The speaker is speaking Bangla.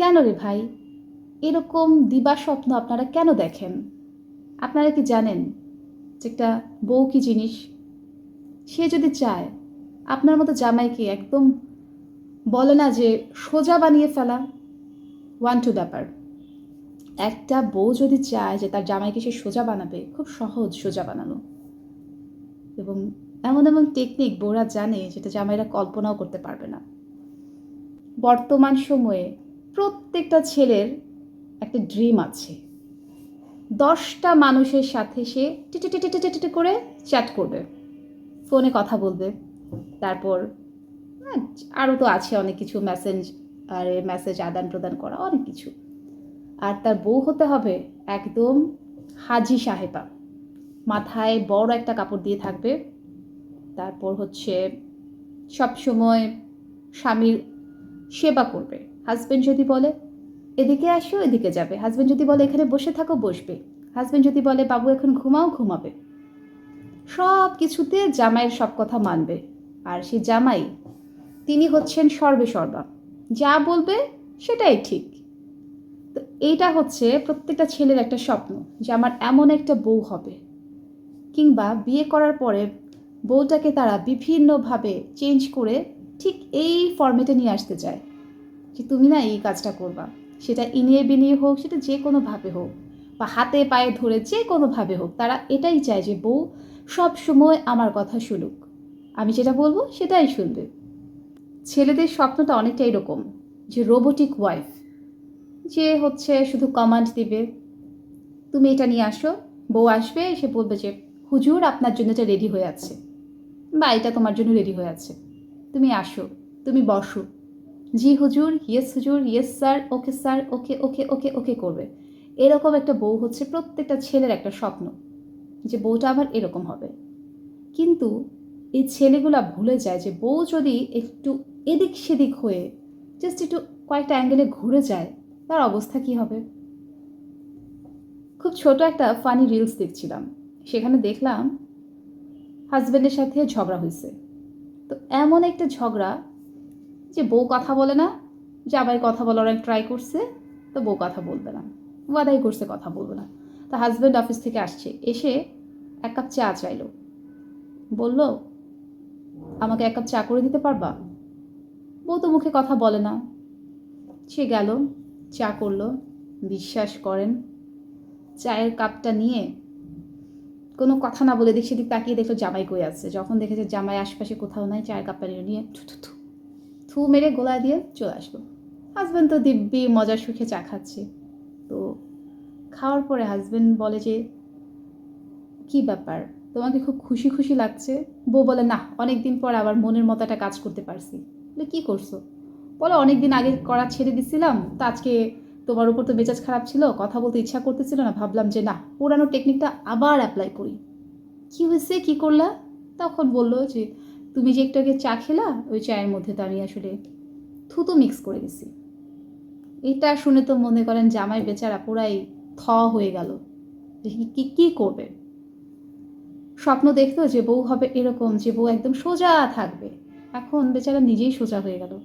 কেন রে ভাই? এরকম দিবা স্বপ্ন আপনারা কেন দেখেন? আপনারা কি জানেন যে একটা বউ কি জিনিস? সে যদি চায়, আপনার মতো জামাইকে একদম বলে না যে সোজা বানিয়ে ফেলা। ওয়ান টু ব্যাপার একটা বউ যদি চায় যে তার জামাইকে সে সোজা বানাবে, খুব সহজ সোজা বানানো। এবং এমন এমন টেকনিক বউরা জানে যেটা জামাইরা কল্পনাও করতে পারবে না। বর্তমান সময়ে প্রত্যেকটা ছেলের একটা ড্রিম আছে। দশটা মানুষের সাথে সে টিটি করে চ্যাট করবে। ফোনে কথা বলবে। তারপর হ্যাঁ, আরও তো আছে অনেক কিছু মেসেঞ্জ আর মেসেজ আদান প্রদান করা অনেক কিছু। আর তার বউ হতে হবে একদম হাজি সাহেবা। মাথায় বড় একটা কাপড় দিয়ে থাকবে। তারপর হচ্ছে সব সময় স্বামীর সেবা করবে। হাজবেন্ড যদি বলে, এদিকে আসো, এদিকে যাবে। হাজব্যান্ড যদি বলে, এখানে বসে থাকো, বসবে। হাজব্যান্ড যদি বলে, বাবু, এখন ঘুমাও, ঘুমাবে। সব কিছুতে জামাইয়ের সব কথা মানবে। আর সেই জামাই, তিনি হচ্ছেন সর্বে সর্বা। যা বলবে, সেটাই ঠিক। তো এইটা হচ্ছে প্রত্যেকটা ছেলের একটা স্বপ্ন যে আমার এমন একটা বউ হবে। কিংবা বিয়ে করার পরে বউটাকে তারা বিভিন্নভাবে চেঞ্জ করে ঠিক এই ফর্মেটে নিয়ে আসতে চায়। যে তুমি না এই কাজটা করবা। সেটা ইনিয়ে বিনিয়ে হোক, সেটা যে কোনোভাবে হোক, বা হাতে পায়ে ধরে যে কোনোভাবে হোক, তারা এটাই চায় যে বউ সব সময় আমার কথা শুনুক। আমি যেটা বলব সেটাই শুনবে। ছেলেদের স্বপ্নটা অনেকটা এরকম, যে রোবোটিক ওয়াইফ যে হচ্ছে শুধু কমান্ড দিবে, তুমি এটা নিয়ে আসো, বউ আসবে, এসে বলবে যে, হুজুর, আপনার জন্য এটা রেডি হয়ে আছে, বা এটা তোমার জন্য রেডি হয়ে আছে, তুমি আসো, তুমি বসো জি হুজুর ইয়েস হুজুর yes sir okay sir okay okay okay okay করবে। এরকম একটা বউ হচ্ছে প্রত্যেকটা ছেলের একটা স্বপ্ন যে বউটা আবার এরকম হবে। কিন্তু এই ছেলেগুলা ভুলে যায় যে বউ যদি একটু এদিক সেদিক হয়ে জাস্ট একটু কয়েকটা অ্যাঙ্গেলে ঘুরে যায়, তার অবস্থা কি হবে? খুব ছোট একটা ফানি রিলস দেখছিলাম। সেখানে দেখলাম হাজব্যান্ডের সাথে ঝগড়া হয়েছে তো এমন একটা ঝগড়া যে বউ কথা বলে না জামাই কথা বলার অনেক ট্রাই করছে, তো বউ কথা বলবে না, ওয়াদাই করছে, কথা বলবে না। তো হাজব্যান্ড অফিস থেকে আসছে, এসে এক কাপ চা চাইলো। বলল, আমাকে এক কাপ চা করে দিতে পারবা? বউ তো মুখে কথা বলে না। সে গেল, চা করল, বিশ্বাস করেন, চায়ের কাপটা নিয়ে কোনো কথা না বলে দিক সেদিক তাকিয়ে দেখল জামাই কই আছে। যখন দেখেছে জামাই আশপাশে কোথাও নাই, চায়ের কাপটা নিয়ে নিয়ে থু থু মেরে গোলা দিয়ে চলে আসলো হাজব্যান্ড তো দিব্যি মজার সুখে চা খাচ্ছে। তো খাওয়ার পরে হাজব্যান্ড বলে যে, কি ব্যাপার? তোমাকে খুব খুশি খুশি লাগছে? বউ বলে, না অনেক দিন পর আবার মনের মতো একটা কাজ করতে পারছি। বলে, কী করছ? বলো অনেক দিন আগে করা ছেড়ে দিছিলাম, তো আজকে তোমার উপর তো মেজাজ খারাপ ছিল, কথা বলতে ইচ্ছা করতেছিল না, ভাবলাম যে, না, পুরানো টেকনিকটা আবার অ্যাপ্লাই করি। কি হয়েছে? কী করলা? তখন বলল যে তুমি যে একটু আগে চা খেলা, ওই চায়ের মধ্যে তো আমি আসলে থুতু মিক্স করে গেছি। এটা শুনে তো মনে করেন জামাই বেচারা পুরাই থ হয়ে গেল। কি কি করবে? স্বপ্ন দেখতো যে বউ হবে এরকম, যে বউ একদম সোজা থাকবে। এখন বেচারা নিজেই সোজা হয়ে গেল।